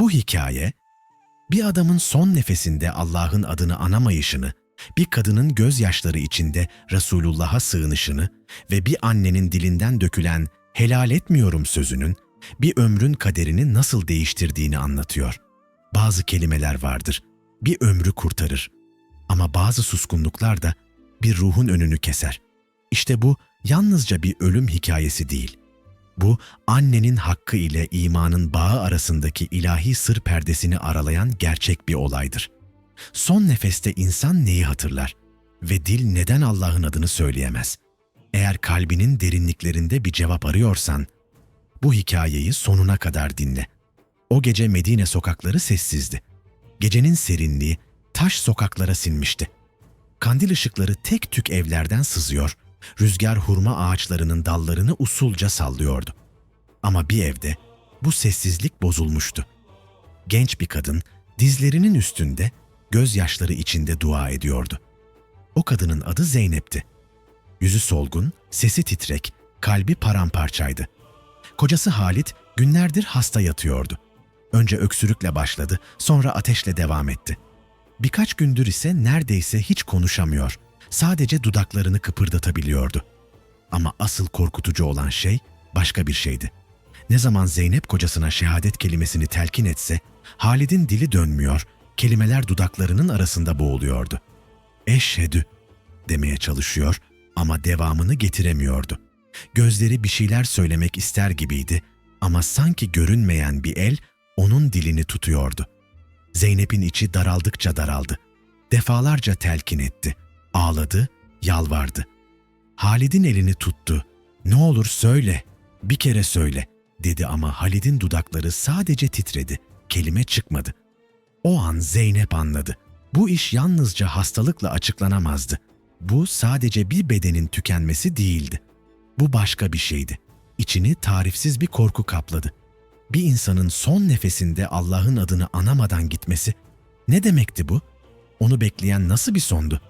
Bu hikaye, bir adamın son nefesinde Allah'ın adını anamayışını, bir kadının gözyaşları içinde Resulullah'a sığınışını ve bir annenin dilinden dökülen helal etmiyorum sözünün bir ömrün kaderini nasıl değiştirdiğini anlatıyor. Bazı kelimeler vardır, bir ömrü kurtarır. Ama bazı suskunluklar da bir ruhun önünü keser. İşte bu yalnızca bir ölüm hikayesi değil. Bu annenin hakkı ile imanın bağı arasındaki ilahi sır perdesini aralayan gerçek bir olaydır. Son nefeste insan neyi hatırlar ve dil neden Allah'ın adını söyleyemez? Eğer kalbinin derinliklerinde bir cevap arıyorsan, bu hikayeyi sonuna kadar dinle. O gece Medine sokakları sessizdi. Gecenin serinliği taş sokaklara sinmişti. Kandil ışıkları tek tük evlerden sızıyor, rüzgar hurma ağaçlarının dallarını usulca sallıyordu. Ama bir evde bu sessizlik bozulmuştu. Genç bir kadın dizlerinin üstünde gözyaşları içinde dua ediyordu. O kadının adı Zeynep'ti. Yüzü solgun, sesi titrek, kalbi paramparçaydı. Kocası Halit günlerdir hasta yatıyordu. Önce öksürükle başladı, sonra ateşle devam etti. Birkaç gündür ise neredeyse hiç konuşamıyor. Sadece dudaklarını kıpırdatabiliyordu. Ama asıl korkutucu olan şey başka bir şeydi. Ne zaman Zeynep kocasına şehadet kelimesini telkin etse, Halid'in dili dönmüyor, kelimeler dudaklarının arasında boğuluyordu. Eşhedü demeye çalışıyor ama devamını getiremiyordu. Gözleri bir şeyler söylemek ister gibiydi ama sanki görünmeyen bir el onun dilini tutuyordu. Zeynep'in içi daraldıkça daraldı. Defalarca telkin etti. Ağladı, yalvardı. Halid'in elini tuttu. Ne olur söyle, bir kere söyle dedi ama Halid'in dudakları sadece titredi. Kelime çıkmadı. O an Zeynep anladı. Bu iş yalnızca hastalıkla açıklanamazdı. Bu sadece bir bedenin tükenmesi değildi. Bu başka bir şeydi. İçini tarifsiz bir korku kapladı. Bir insanın son nefesinde Allah'ın adını anamadan gitmesi ne demekti bu? Onu bekleyen nasıl bir sondu?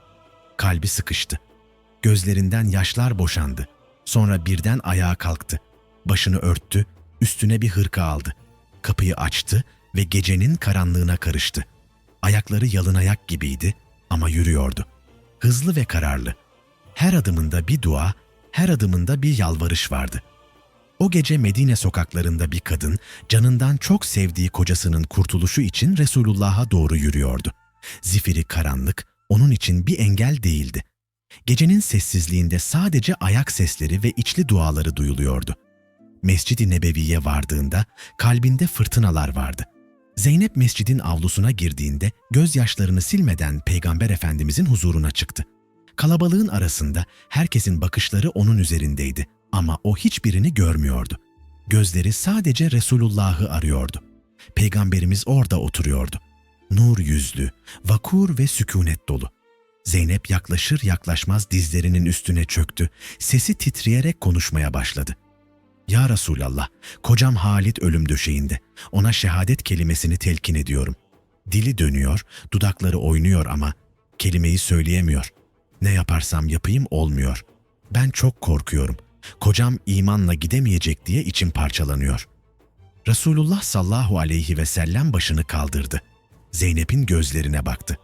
Kalbi sıkıştı. Gözlerinden yaşlar boşandı. Sonra birden ayağa kalktı. Başını örttü, üstüne bir hırka aldı. Kapıyı açtı ve gecenin karanlığına karıştı. Ayakları yalın ayak gibiydi ama yürüyordu. Hızlı ve kararlı. Her adımında bir dua, her adımında bir yalvarış vardı. O gece Medine sokaklarında bir kadın canından çok sevdiği kocasının kurtuluşu için Resulullah'a doğru yürüyordu. Zifiri karanlık onun için bir engel değildi. Gecenin sessizliğinde sadece ayak sesleri ve içli duaları duyuluyordu. Mescid-i Nebevi'ye vardığında kalbinde fırtınalar vardı. Zeynep mescidin avlusuna girdiğinde gözyaşlarını silmeden Peygamber Efendimizin huzuruna çıktı. Kalabalığın arasında herkesin bakışları onun üzerindeydi ama o hiçbirini görmüyordu. Gözleri sadece Resulullah'ı arıyordu. Peygamberimiz orada oturuyordu. Nur yüzlü, vakur ve sükunet dolu. Zeynep yaklaşır yaklaşmaz dizlerinin üstüne çöktü, sesi titreyerek konuşmaya başladı. Ya Resulallah, kocam Halit ölüm döşeğinde. Ona şehadet kelimesini telkin ediyorum. Dili dönüyor, dudakları oynuyor ama kelimeyi söyleyemiyor. Ne yaparsam yapayım olmuyor. Ben çok korkuyorum. Kocam imanla gidemeyecek diye içim parçalanıyor. Resulullah sallallahu aleyhi ve sellem başını kaldırdı. Zeynep'in gözlerine baktı.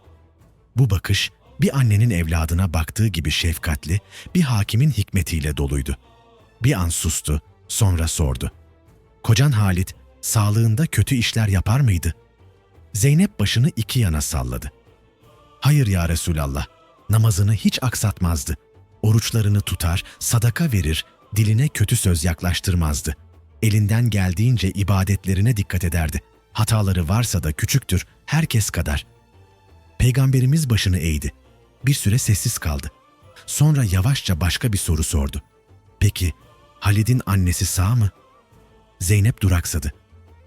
Bu bakış bir annenin evladına baktığı gibi şefkatli, bir hakimin hikmetiyle doluydu. Bir an sustu, sonra sordu. Kocan Halit sağlığında kötü işler yapar mıydı? Zeynep başını iki yana salladı. Hayır ya Resulallah, namazını hiç aksatmazdı. Oruçlarını tutar, sadaka verir, diline kötü söz yaklaştırmazdı. Elinden geldiğince ibadetlerine dikkat ederdi. Hataları varsa da küçüktür, herkes kadar. Peygamberimiz başını eğdi. Bir süre sessiz kaldı. Sonra yavaşça başka bir soru sordu. Peki Halid'in annesi sağ mı? Zeynep duraksadı.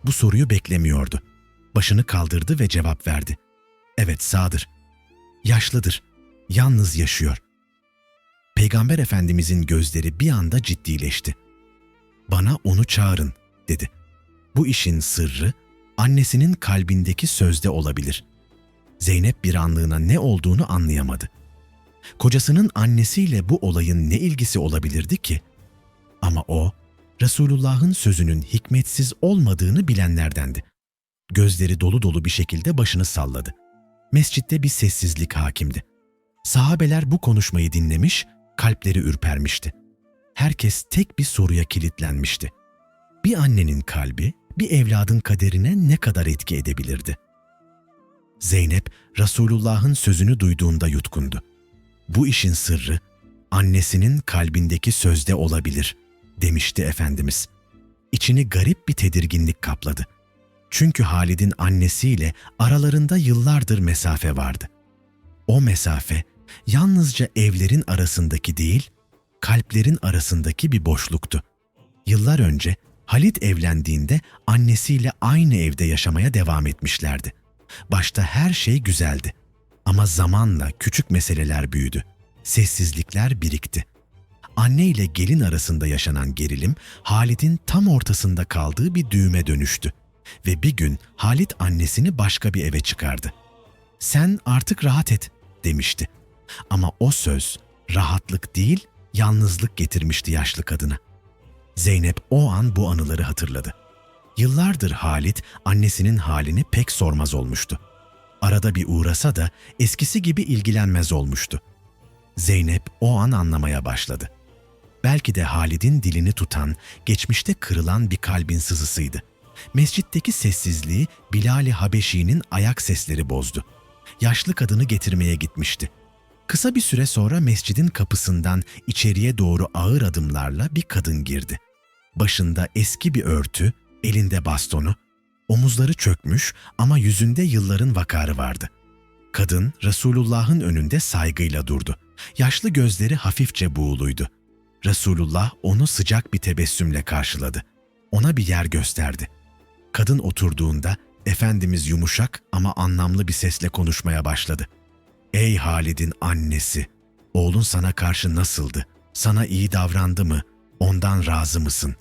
Bu soruyu beklemiyordu. Başını kaldırdı ve cevap verdi. Evet sağdır. Yaşlıdır. Yalnız yaşıyor. Peygamber Efendimizin gözleri bir anda ciddileşti. Bana onu çağırın, dedi. Bu işin sırrı annesinin kalbindeki sözde olabilir. Zeynep bir anlığına ne olduğunu anlayamadı. Kocasının annesiyle bu olayın ne ilgisi olabilirdi ki? Ama o, Resulullah'ın sözünün hikmetsiz olmadığını bilenlerdendi. Gözleri dolu dolu bir şekilde başını salladı. Mescitte bir sessizlik hakimdi. Sahabeler bu konuşmayı dinlemiş, kalpleri ürpermişti. Herkes tek bir soruya kilitlenmişti. Bir annenin kalbi bir evladın kaderine ne kadar etki edebilirdi? Zeynep, Resulullah'ın sözünü duyduğunda yutkundu. Bu işin sırrı annesinin kalbindeki sözde olabilir, demişti Efendimiz. İçini garip bir tedirginlik kapladı. Çünkü Halid'in annesiyle aralarında yıllardır mesafe vardı. O mesafe yalnızca evlerin arasındaki değil, kalplerin arasındaki bir boşluktu. Yıllar önce Halit evlendiğinde annesiyle aynı evde yaşamaya devam etmişlerdi. Başta her şey güzeldi. Ama zamanla küçük meseleler büyüdü. Sessizlikler birikti. Anne ile gelin arasında yaşanan gerilim Halit'in tam ortasında kaldığı bir düğüme dönüştü. Ve bir gün Halit annesini başka bir eve çıkardı. Sen artık rahat et demişti. Ama o söz rahatlık değil, yalnızlık getirmişti yaşlı kadına. Zeynep o an bu anıları hatırladı. Yıllardır Halit annesinin halini pek sormaz olmuştu. Arada bir uğrasa da eskisi gibi ilgilenmez olmuştu. Zeynep o an anlamaya başladı. Belki de Halid'in dilini tutan, geçmişte kırılan bir kalbin sızısıydı. Mescitteki sessizliği Bilal-i Habeşi'nin ayak sesleri bozdu. Yaşlı kadını getirmeye gitmişti. Kısa bir süre sonra mescidin kapısından içeriye doğru ağır adımlarla bir kadın girdi. Başında eski bir örtü, elinde bastonu, omuzları çökmüş ama yüzünde yılların vakarı vardı. Kadın Resulullah'ın önünde saygıyla durdu. Yaşlı gözleri hafifçe buğuluydu. Resulullah onu sıcak bir tebessümle karşıladı. Ona bir yer gösterdi. Kadın oturduğunda Efendimiz yumuşak ama anlamlı bir sesle konuşmaya başladı. Ey Halid'in annesi, oğlun sana karşı nasıldı? Sana iyi davrandı mı? Ondan razı mısın?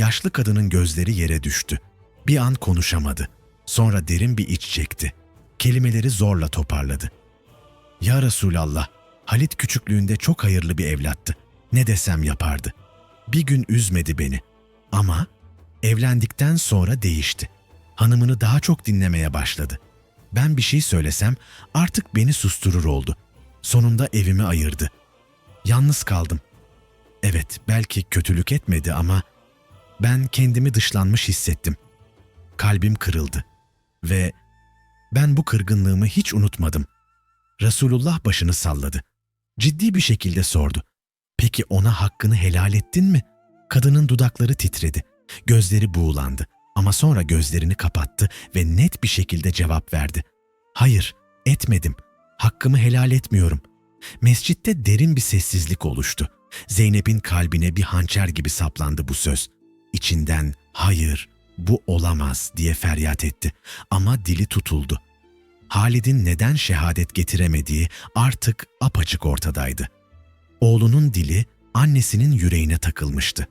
Yaşlı kadının gözleri yere düştü. Bir an konuşamadı. Sonra derin bir iç çekti. Kelimeleri zorla toparladı. Ya Resulallah, Halit küçüklüğünde çok hayırlı bir evlattı. Ne desem yapardı. Bir gün üzmedi beni. Ama evlendikten sonra değişti. Hanımını daha çok dinlemeye başladı. Ben bir şey söylesem artık beni susturur oldu. Sonunda evimi ayırdı. Yalnız kaldım. Evet, belki kötülük etmedi ama ben kendimi dışlanmış hissettim. Kalbim kırıldı ve ben bu kırgınlığımı hiç unutmadım. Resulullah başını salladı. Ciddi bir şekilde sordu. Peki ona hakkını helal ettin mi? Kadının dudakları titredi. Gözleri buğulandı. Ama sonra gözlerini kapattı ve net bir şekilde cevap verdi. Hayır, etmedim. Hakkımı helal etmiyorum. Mescitte derin bir sessizlik oluştu. Zeynep'in kalbine bir hançer gibi saplandı bu söz. İçinden hayır, bu olamaz diye feryat etti ama dili tutuldu. Halid'in neden şehadet getiremediği artık apaçık ortadaydı. Oğlunun dili annesinin yüreğine takılmıştı.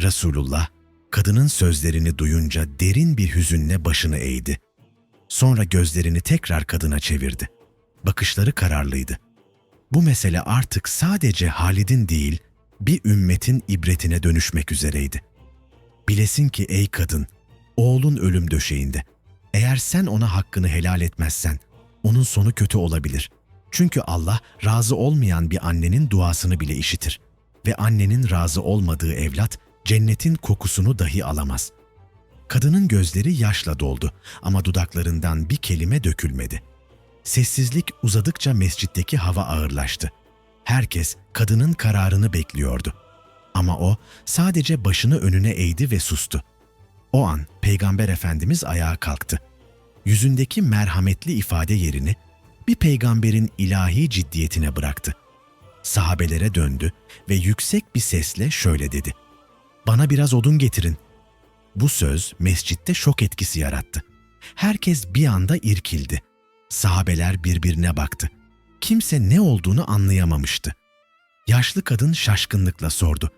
Resulullah kadının sözlerini duyunca derin bir hüzünle başını eğdi. Sonra gözlerini tekrar kadına çevirdi. Bakışları kararlıydı. Bu mesele artık sadece Halid'in değil, bir ümmetin ibretine dönüşmek üzereydi. Bilesin ki ey kadın, oğlun ölüm döşeğinde. Eğer sen ona hakkını helal etmezsen, onun sonu kötü olabilir. Çünkü Allah razı olmayan bir annenin duasını bile işitir. Ve annenin razı olmadığı evlat, cennetin kokusunu dahi alamaz. Kadının gözleri yaşla doldu ama dudaklarından bir kelime dökülmedi. Sessizlik uzadıkça mescitteki hava ağırlaştı. Herkes kadının kararını bekliyordu. Ama o sadece başını önüne eğdi ve sustu. O an Peygamber Efendimiz ayağa kalktı. Yüzündeki merhametli ifade yerini bir peygamberin ilahi ciddiyetine bıraktı. Sahabelere döndü ve yüksek bir sesle şöyle dedi. Bana biraz odun getirin. Bu söz mescitte şok etkisi yarattı. Herkes bir anda irkildi. Sahabeler birbirine baktı. Kimse ne olduğunu anlayamamıştı. Yaşlı kadın şaşkınlıkla sordu.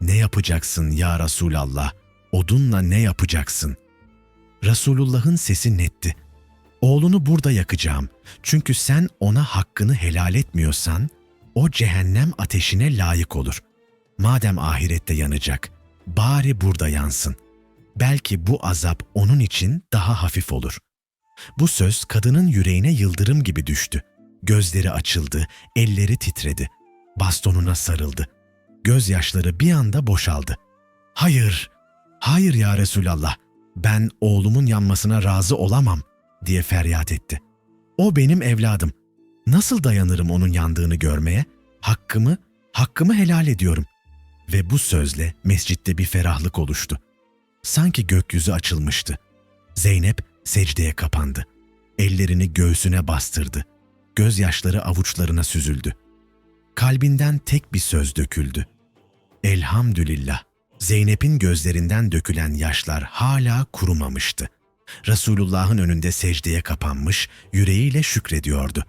Ne yapacaksın ya Resulallah? Odunla ne yapacaksın? Resulullah'ın sesi netti. Oğlunu burada yakacağım. Çünkü sen ona hakkını helal etmiyorsan, o cehennem ateşine layık olur. Madem ahirette yanacak, bari burada yansın. belki bu azap onun için daha hafif olur. Bu söz kadının yüreğine yıldırım gibi düştü. Gözleri açıldı, elleri titredi. Bastonuna sarıldı. Gözyaşları bir anda boşaldı. Hayır, hayır ya Resulallah, ben oğlumun yanmasına razı olamam diye feryat etti. O benim evladım. Nasıl dayanırım onun yandığını görmeye? Hakkımı, hakkımı helal ediyorum. Ve bu sözle mescitte bir ferahlık oluştu. Sanki gökyüzü açılmıştı. Zeynep secdeye kapandı. Ellerini göğsüne bastırdı. Gözyaşları avuçlarına süzüldü. Kalbinden tek bir söz döküldü. Elhamdülillah. Zeynep'in gözlerinden dökülen yaşlar hala kurumamıştı. Resulullah'ın önünde secdeye kapanmış, yüreğiyle şükrediyordu.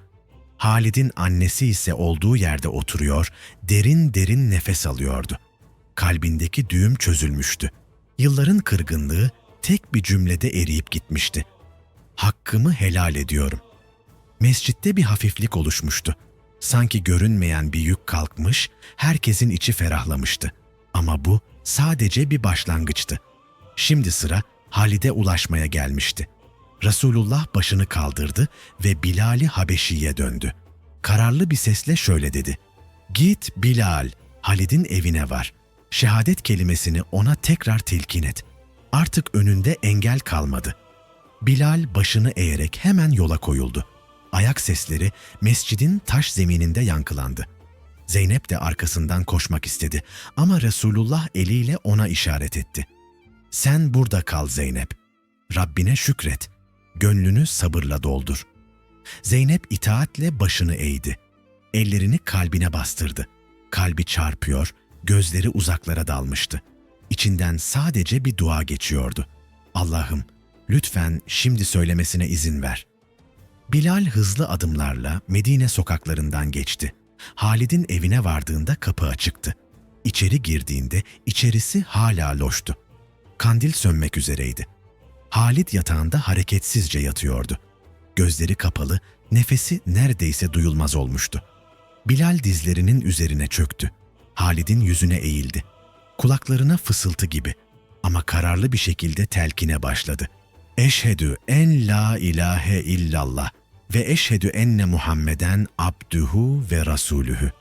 Halid'in annesi ise olduğu yerde oturuyor, derin derin nefes alıyordu. Kalbindeki düğüm çözülmüştü. Yılların kırgınlığı tek bir cümlede eriyip gitmişti. Hakkımı helal ediyorum. Mescitte bir hafiflik oluşmuştu. Sanki görünmeyen bir yük kalkmış, herkesin içi ferahlamıştı. Ama bu sadece bir başlangıçtı. Şimdi sıra Halid'e ulaşmaya gelmişti. Resulullah başını kaldırdı ve Bilal'i Habeşi'ye döndü. Kararlı bir sesle şöyle dedi. Git Bilal, Halid'in evine var. Şehadet kelimesini ona tekrar telkin et. Artık önünde engel kalmadı. Bilal başını eğerek hemen yola koyuldu. Ayak sesleri mescidin taş zemininde yankılandı. Zeynep de arkasından koşmak istedi ama Resulullah eliyle ona işaret etti. Sen burada kal Zeynep. Rabbine şükret. Gönlünü sabırla doldur. Zeynep itaatle başını eğdi. Ellerini kalbine bastırdı. Kalbi çarpıyor, gözleri uzaklara dalmıştı. İçinden sadece bir dua geçiyordu. Allah'ım, lütfen şimdi söylemesine izin ver. Bilal hızlı adımlarla Medine sokaklarından geçti. Halid'in evine vardığında kapı açıktı. İçeri girdiğinde içerisi hala loştu. Kandil sönmek üzereydi. Halid yatağında hareketsizce yatıyordu. Gözleri kapalı, nefesi neredeyse duyulmaz olmuştu. Bilal dizlerinin üzerine çöktü. Halid'in yüzüne eğildi. Kulaklarına fısıltı gibi ama kararlı bir şekilde telkine başladı. Eşhedü en la ilahe illallah ve eşhedü enne Muhammeden abdühü ve rasulühü.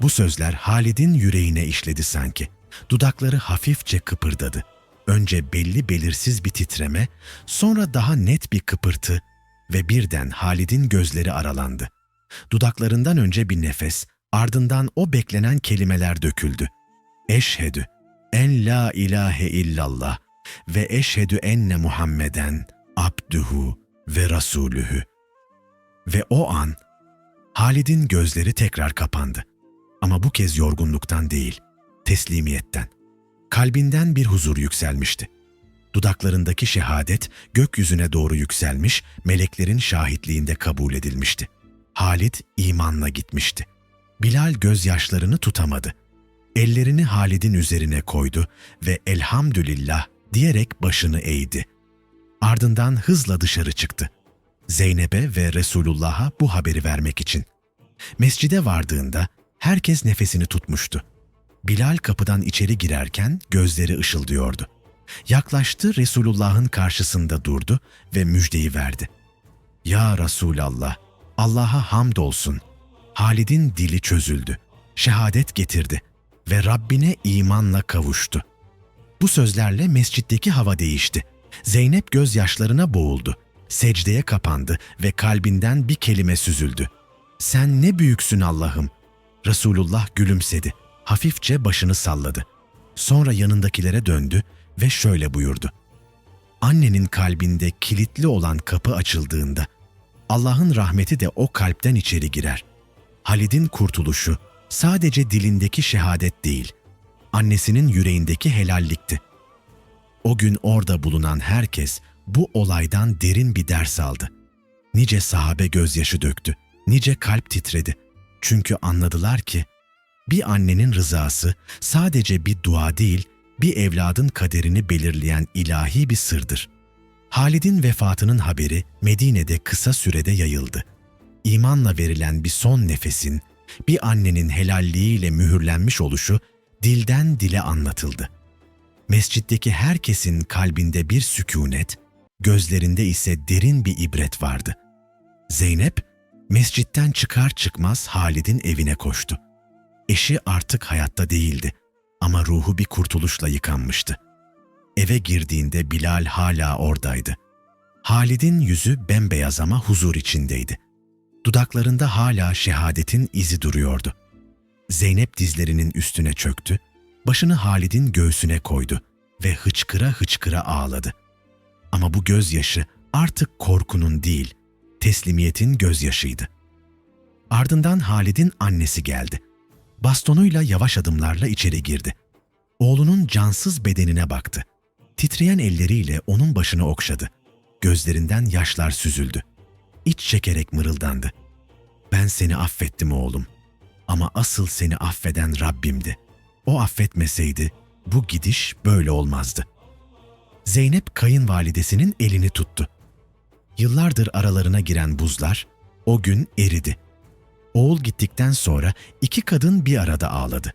Bu sözler Halid'in yüreğine işledi sanki. Dudakları hafifçe kıpırdadı. Önce belli belirsiz bir titreme, sonra daha net bir kıpırtı ve birden Halid'in gözleri aralandı. Dudaklarından önce bir nefes, ardından o beklenen kelimeler döküldü. Eşhedü en la ilahe illallah ve eşhedü enne Muhammeden abdühü ve rasulühü. Ve o an Halid'in gözleri tekrar kapandı. Ama bu kez yorgunluktan değil, teslimiyetten. Kalbinden bir huzur yükselmişti. Dudaklarındaki şehadet gökyüzüne doğru yükselmiş, meleklerin şahitliğinde kabul edilmişti. Halid imanla gitmişti. Bilal gözyaşlarını tutamadı. Ellerini Halid'in üzerine koydu ve elhamdülillah diyerek başını eğdi. Ardından hızla dışarı çıktı. Zeynep'e ve Resulullah'a bu haberi vermek için. Mescide vardığında herkes nefesini tutmuştu. Bilal kapıdan içeri girerken gözleri ışıldıyordu. Yaklaştı Resulullah'ın karşısında durdu ve müjdeyi verdi. Ya Resulallah, Allah'a hamdolsun. Halid'in dili çözüldü. Şehadet getirdi ve Rabbine imanla kavuştu. Bu sözlerle mescitteki hava değişti. Zeynep gözyaşlarına boğuldu. Secdeye kapandı ve kalbinden bir kelime süzüldü. Sen ne büyüksün Allah'ım. Resulullah gülümsedi. Hafifçe başını salladı. Sonra yanındakilere döndü ve şöyle buyurdu. Annenin kalbinde kilitli olan kapı açıldığında Allah'ın rahmeti de o kalpten içeri girer. Halid'in kurtuluşu sadece dilindeki şehadet değil, annesinin yüreğindeki helallikti. O gün orada bulunan herkes bu olaydan derin bir ders aldı. Nice sahabe gözyaşı döktü, nice kalp titredi. Çünkü anladılar ki bir annenin rızası sadece bir dua değil, bir evladın kaderini belirleyen ilahi bir sırdır. Halid'in vefatının haberi Medine'de kısa sürede yayıldı. İmanla verilen bir son nefesin, bir annenin helalliğiyle mühürlenmiş oluşu dilden dile anlatıldı. Mescitteki herkesin kalbinde bir sükunet, gözlerinde ise derin bir ibret vardı. Zeynep, mescitten çıkar çıkmaz Halid'in evine koştu. Eşi artık hayatta değildi ama ruhu bir kurtuluşla yıkanmıştı. Eve girdiğinde Bilal hala oradaydı. Halid'in yüzü bembeyaz ama huzur içindeydi. Dudaklarında hala şehadetin izi duruyordu. Zeynep dizlerinin üstüne çöktü, başını Halid'in göğsüne koydu ve hıçkıra hıçkıra ağladı. Ama bu gözyaşı artık korkunun değil, teslimiyetin gözyaşıydı. Ardından Halid'in annesi geldi. Bastonuyla yavaş adımlarla içeri girdi. Oğlunun cansız bedenine baktı. Titreyen elleriyle onun başını okşadı. Gözlerinden yaşlar süzüldü. İç çekerek mırıldandı. Ben seni affettim oğlum. Ama asıl seni affeden Rabbimdi. O affetmeseydi bu gidiş böyle olmazdı. Zeynep kayınvalidesinin elini tuttu. Yıllardır aralarına giren buzlar o gün eridi. Oğul gittikten sonra iki kadın bir arada ağladı.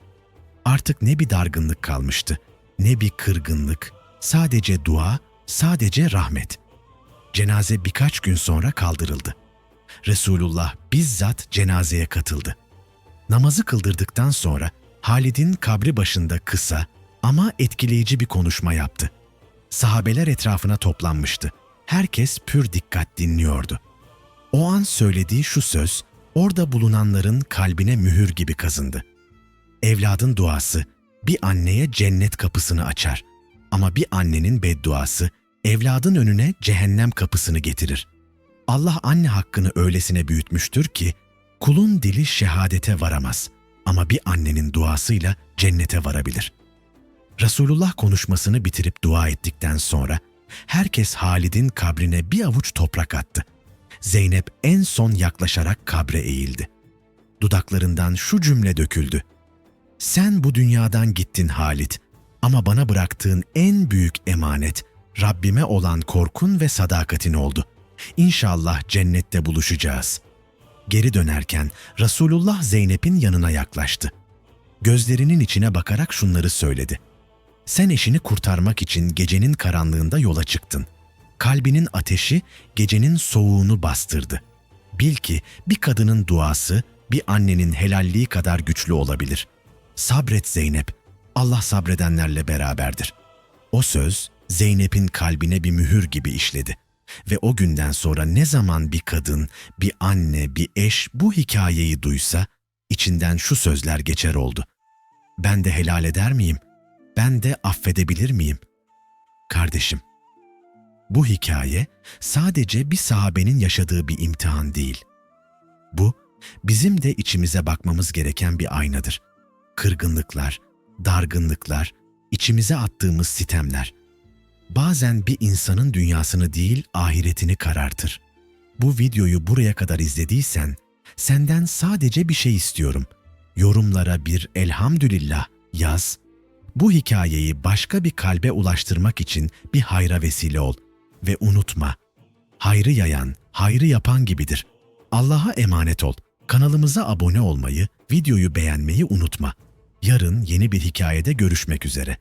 Artık ne bir dargınlık kalmıştı, ne bir kırgınlık, sadece dua, sadece rahmet. Cenaze birkaç gün sonra kaldırıldı. Resulullah bizzat cenazeye katıldı. Namazı kıldırdıktan sonra Halid'in kabri başında kısa ama etkileyici bir konuşma yaptı. Sahabeler etrafına toplanmıştı. Herkes pür dikkat dinliyordu. O an söylediği şu söz orada bulunanların kalbine mühür gibi kazındı. Evladın duası bir anneye cennet kapısını açar ama bir annenin bedduası evladın önüne cehennem kapısını getirir. Allah anne hakkını öylesine büyütmüştür ki kulun dili şehadete varamaz ama bir annenin duasıyla cennete varabilir. Resulullah konuşmasını bitirip dua ettikten sonra herkes Halid'in kabrine bir avuç toprak attı. Zeynep en son yaklaşarak kabre eğildi. Dudaklarından şu cümle döküldü. Sen bu dünyadan gittin Halit ama bana bıraktığın en büyük emanet Rabbime olan korkun ve sadakatin oldu. İnşallah cennette buluşacağız. Geri dönerken Resulullah Zeynep'in yanına yaklaştı. Gözlerinin içine bakarak şunları söyledi. Sen eşini kurtarmak için gecenin karanlığında yola çıktın. Kalbinin ateşi gecenin soğuğunu bastırdı. Bil ki bir kadının duası bir annenin helalliği kadar güçlü olabilir. Sabret Zeynep, Allah sabredenlerle beraberdir. O söz Zeynep'in kalbine bir mühür gibi işledi. Ve o günden sonra ne zaman bir kadın, bir anne, bir eş bu hikayeyi duysa, içinden şu sözler geçer oldu. Ben de helal eder miyim? Ben de affedebilir miyim? Kardeşim, bu hikaye sadece bir sahabenin yaşadığı bir imtihan değil. Bu, bizim de içimize bakmamız gereken bir aynadır. Kırgınlıklar, dargınlıklar, içimize attığımız sitemler, bazen bir insanın dünyasını değil ahiretini karartır. Bu videoyu buraya kadar izlediysen, senden sadece bir şey istiyorum. Yorumlara bir elhamdülillah yaz. Bu hikayeyi başka bir kalbe ulaştırmak için bir hayra vesile ol. Ve unutma, hayrı yayan, hayrı yapan gibidir. Allah'a emanet ol. Kanalımıza abone olmayı, videoyu beğenmeyi unutma. Yarın yeni bir hikayede görüşmek üzere.